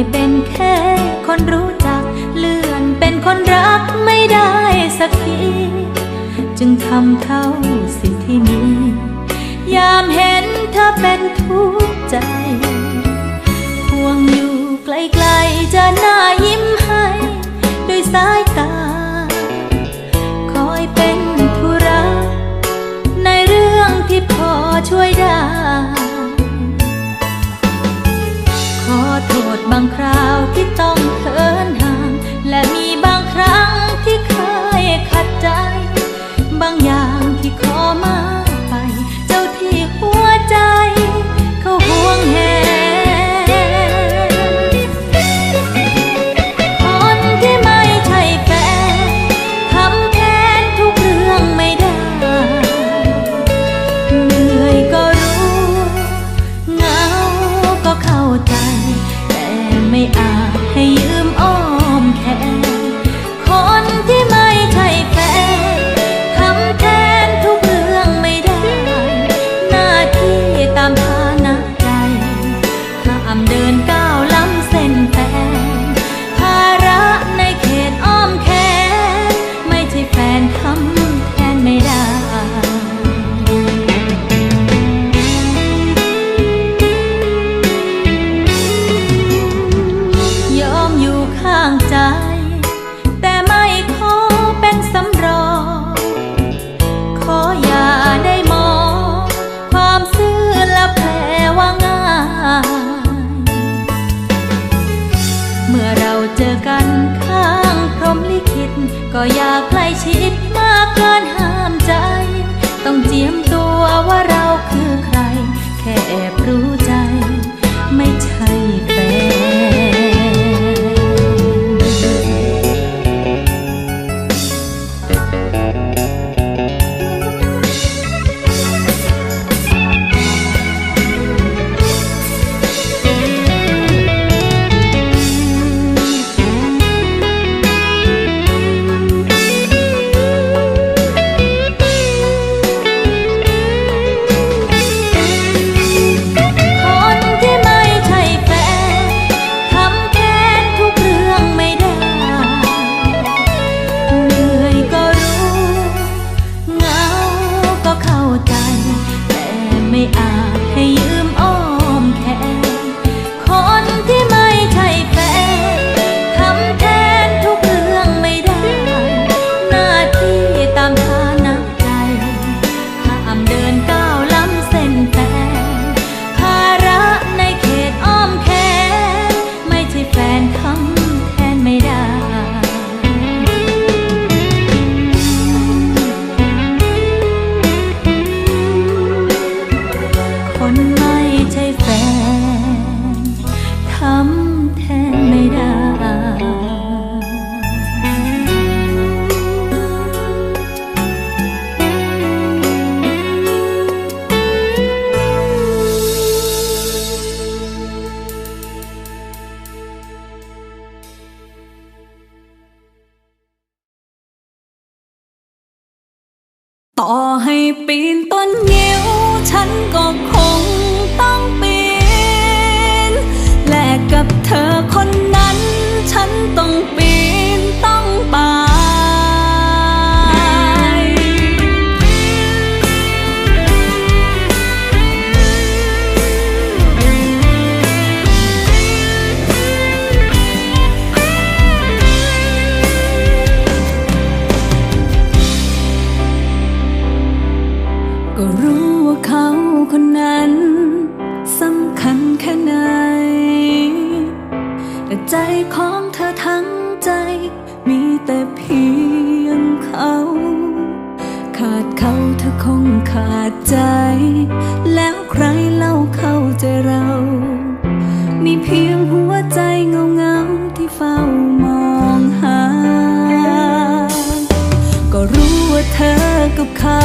ยเป็นแค่คนรู้จัก เลื่อนเป็นคนรักไม่ได้สักที จึงทำเท่าสิ่งที่มี ยามเห็นเธอเป็นทุกข์ใจห่วงอยู่ไกลๆจะน้ายิ้มให้ด้วยสายตา คอยเป็นธุระในเรื่องที่พอช่วยได้ ต่อให้ปีนต้นยิ้วฉันก็คง คนนั้นสำคัญแค่ไหน แต่ใจของเธอทั้งใจมีแต่เพียงเขา ขาดเขาเธอคงขาดใจ แล้วใครเล่าเข้าใจเรา มีเพียงหัวใจเงาเงาที่เฝ้ามองหา ก็รู้ว่าเธอกับเขา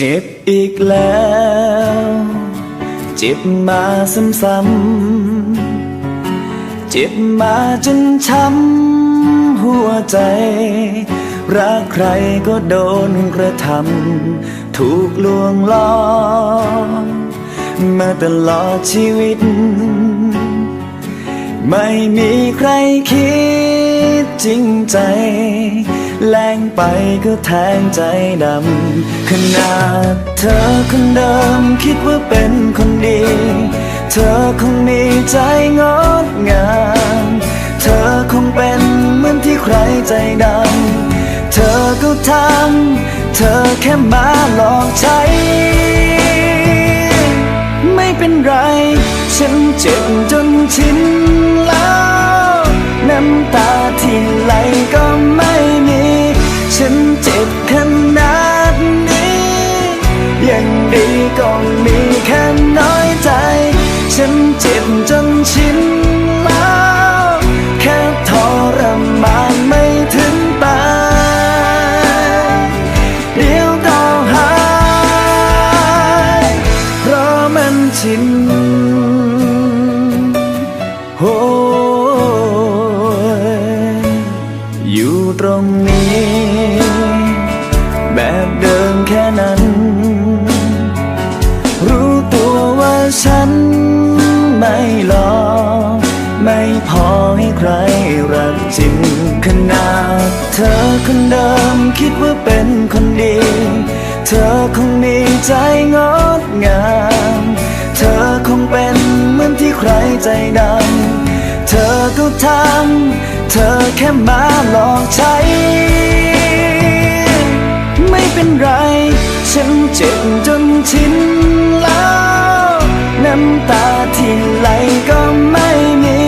เจ็บอีกแล้ว เจ็บมาซ้ำๆเจ็บมาจนช้ำหัวใจ รักใครก็โดนกระทำถูกลวงล้อมมาตลอดชีวิต ไม่มีใครคิดจริงใจ แรงไปก็แทงใจดำขนาดเธอคนเดิมคิดว่าเป็นคนดี เธอคงมีใจงดงาม เธอคงเป็นเหมือนที่ใครใจดำ เธอก็ทำ เธอแค่มาหลอกใช้ไม่เป็นไร ฉันเจ็บจนชิน เจ็บจนชินแล้ว แค่ทรมานไม่ถึงตายเดี๋ยวก็หาย เพราะมันชิน ว่าเป็นคนดี เธอคงมีใจงดงาม เธอคงเป็นเหมือนที่ใครใจดำ เธอก็ทำ เธอแค่มาหลอกใช้ ไม่เป็นไร ฉันเจ็บจนชินแล้ว น้ำตาที่ไหลก็ไม่มี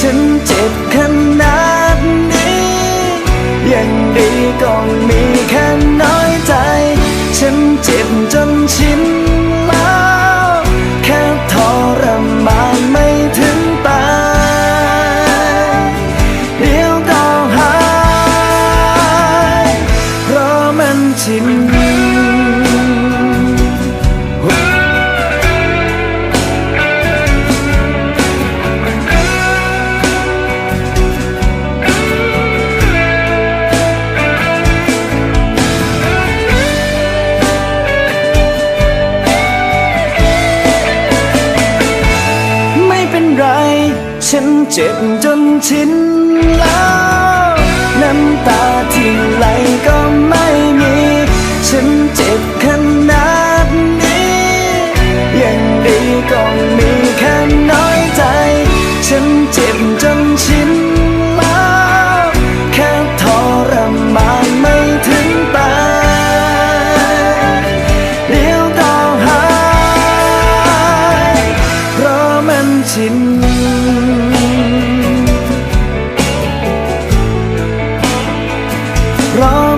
ฉันเจ็บขน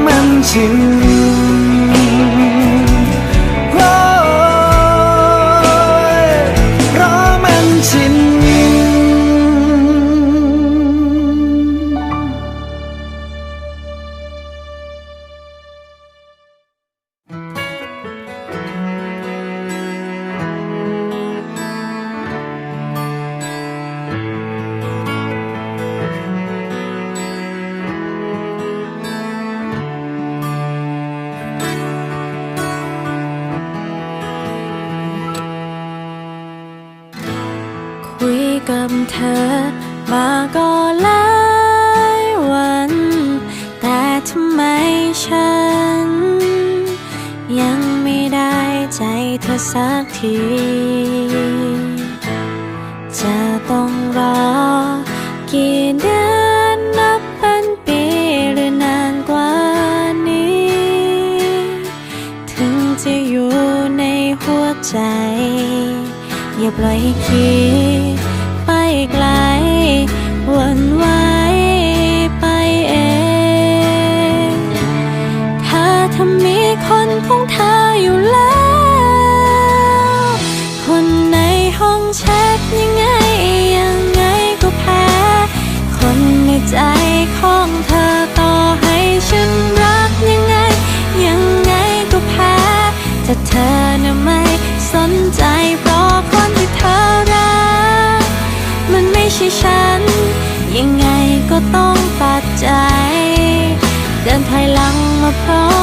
มันชิง กับเธอ มาก็หลายวัน แต่ทำไมฉัน ยังไม่ได้ใจเธอสักที จะต้องรอกี่เดือนนับเป็นปีหรือนานกว่านี้ ถึงจะอยู่ในหัวใจ อย่าปล่อยให้คิด ไกลวันไหวไปเอง ถ้าเธอมีคนของเธออยู่แล้ว คนในห้องแชทยังไงยังไงก็แพ้ คนในใจของเธอต่อให้ฉันรักยังไง ยังไงก็แพ้แต่เธอน่ะไม่สนใจ ห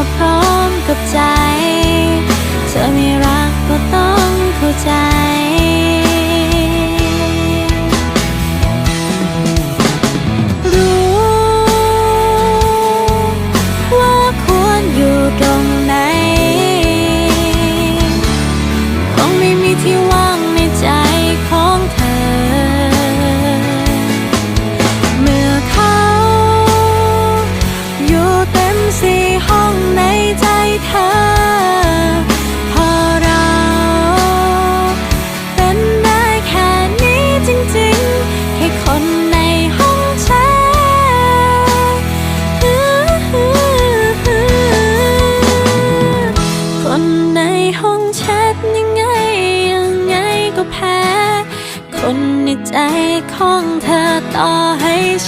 หลังมาพร้อม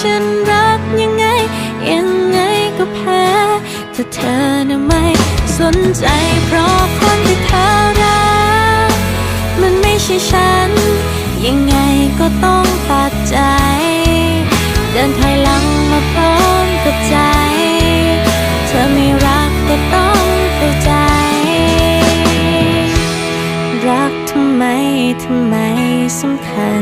ฉันรักยังไง ยังไงก็แพ้แต่เธอน่ะไม่สนใจเพราะคนที่เธอรัก มันไม่ใช่ฉัน ยังไงก็ต้องตัดใจ เดินถอยหลังมาพร้อมกับใจ เธอไม่รักก็ต้องเข้าใจ รักทำไมทำไมสำคัญ